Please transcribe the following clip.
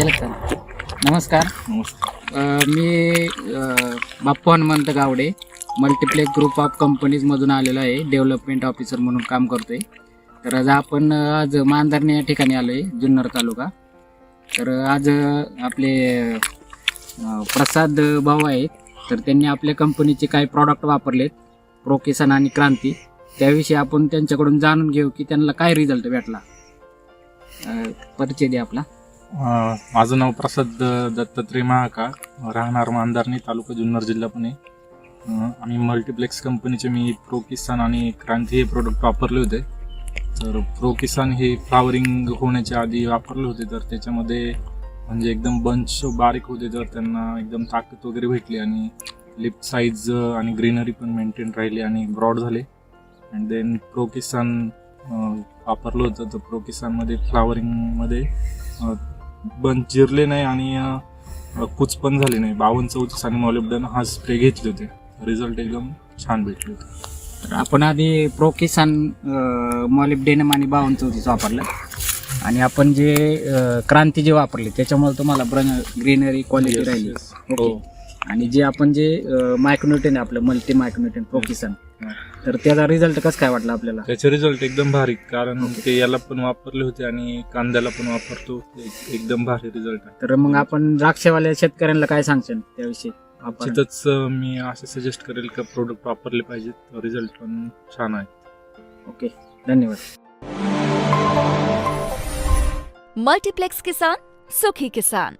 केलं का नमस्कार. नमस्कार. मी Bappu Hanumant Gawade multiplex group of कंपनीजमधून आलेलो आहे डेव्हलपमेंट ऑफिसर म्हणून काम करतोय. तर आज आपण आज मांदारणे या ठिकाणी आलो आहे जुन्नर तालुका. तर आज आपले प्रसाद भाऊ आहेत. तर त्यांनी आपल्या कंपनीचे काही प्रॉडक्ट वापरलेत प्रोकेसन आणि क्रांती. त्याविषयी आपण त्यांच्याकडून जाणून घेऊ की त्यांना काय रिझल्ट भेटला. परिचय द्या आपला. माझं नाव प्रसाद दत्तात्रय महाकाळ राहणार मांदारणी तालुका जुन्नर जिल्हा पुणे. आम्ही मल्टिप्लेक्स कंपनीचे मी प्रो किसान आणि क्रांती हे प्रोडक्ट वापरले होते. तर प्रो किसान हे फ्लावरिंग होण्याच्या आधी वापरले होते. तर त्याच्यामध्ये म्हणजे एकदम बंच बारीक होते. तर त्यांना एकदम ताकद वगैरे भेटली आणि लिप साईज आणि ग्रीनरी पण मेंटेन राहिली आणि ब्रॉड झाले. अँड देन प्रो किसान वापरलं होतं. तर प्रो किसानमध्ये फ्लावरिंगमध्ये जिरले नाही आणि कुच पण झाले नाही. बावन्न चौतीस आणि मॉलिब्डन हा स्प्रे घेतले होते. रिझल्ट एकदम छान भेटले होते. तर आपण आधी प्रो किसान मॉलिब्डेनम आणि बावन्न चौतीस वापरलं. आणि आपण जे अ, क्रांती जे वापरले त्याच्यामुळे तुम्हाला ब्रन ग्रीनरी क्वालिटी Yes, राहिली. yes. ओके हो. आणि जे आपण जे मायक्रोन्युटन आहे आपलं मल्टी मायक्रोन्युटन प्रो किसान तर त्याचा रिझल्ट कसं काय वाटला आपल्याला? त्याचे रिझल्ट एकदम भारी कारण ते याला पण वापरले होते आणि कांद्याला पण वापरतो. एक- एकदम भारी रिझल्ट आहे. तर मग आपण द्राक्षवाल्या शेतकऱ्यांना काय सांगशाल त्याविषयी? आपण तिथंच अं, मी असं सजेस्ट करेल का प्रोडक्ट वापरले पाहिजेत. रिझल्ट पण छान आहे. ओके धन्यवाद. मल्टीप्लेक्स किसान सुखी किसान